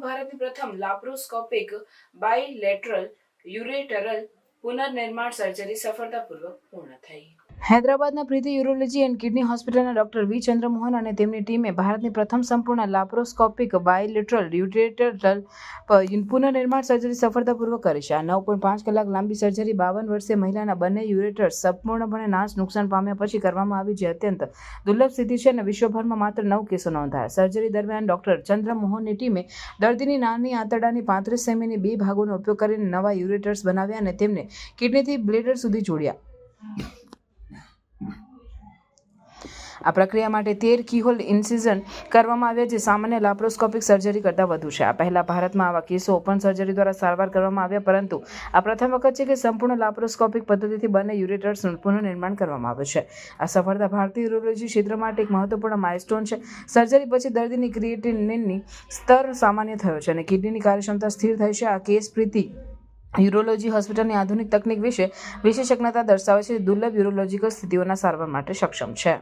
ભારતની પ્રથમ લાપ્રોસ્કોપિક બાયલેટરલ યુરેટરલ પુનર્નિર્માણ સર્જરી સફળતાપૂર્વક પૂર્ણ થઈ. હૈદરાબાદના પ્રીતિ યુરોલોજી એન્ડ કિડની હોસ્પિટલના ડોક્ટર વી ચંદ્રમોહન અને તેમની ટીમે ભારતની પ્રથમ સંપૂર્ણ લાપ્રોસ્કોપિક બાયલેટરલ યુરેટરલ પુનઃનિર્માણ સર્જરી સફળતાપૂર્વક કરી છે. આ નવ પોઈન્ટ પાંચ કલાક લાંબી સર્જરી બાવન વર્ષે મહિલાના બંને યુરેટર્સ સંપૂર્ણપણે નાશ નુકસાન પામ્યા પછી કરવામાં આવી જે અત્યંત દુર્લભ સ્થિતિ છે અને વિશ્વભરમાં માત્ર નવ કેસો નોંધાયા. સર્જરી દરમિયાન ડોક્ટર ચંદ્રમોહનની ટીમે દર્દીની નાની આંતરડાની પાંત્રીસ સેમીની બે ભાગોનો ઉપયોગ કરીને નવા યુરેટર્સ બનાવ્યા અને તેમને કિડનીથી બ્લેડર સુધી જોડ્યા. આ પ્રક્રિયા માટે તેર કીહોલ ઇન્સિઝન કરવામાં આવ્યા જે સામાન્ય લાપ્રોસ્કોપિક સર્જરી કરતાં વધુ છે. આ પહેલાં ભારતમાં આવા કેસો ઓપન સર્જરી દ્વારા સારવાર કરવામાં આવ્યા, પરંતુ આ પ્રથમ વખત છે કે સંપૂર્ણ લાપ્રોસ્કોપિક પદ્ધતિથી બંને યુરેટર્સનું પુનઃનિર્માણ કરવામાં આવે છે. આ સફળતા ભારતીય યુરોલોજી ક્ષેત્ર માટે એક મહત્વપૂર્ણ માઇલસ્ટોન છે. સર્જરી પછી દર્દીની ક્રિએટિનિનની સ્તર સામાન્ય થયો છે અને કિડનીની કાર્યક્ષમતા સ્થિર થઈ છે. આ કેસ પ્રીતિ યુરોલોજી હોસ્પિટલની આધુનિક તકનીક વિશે વિશેષજ્ઞતા દર્શાવે છે. દુર્લભ યુરોલોજીકલ સ્થિતિઓના સારવાર માટે સક્ષમ છે.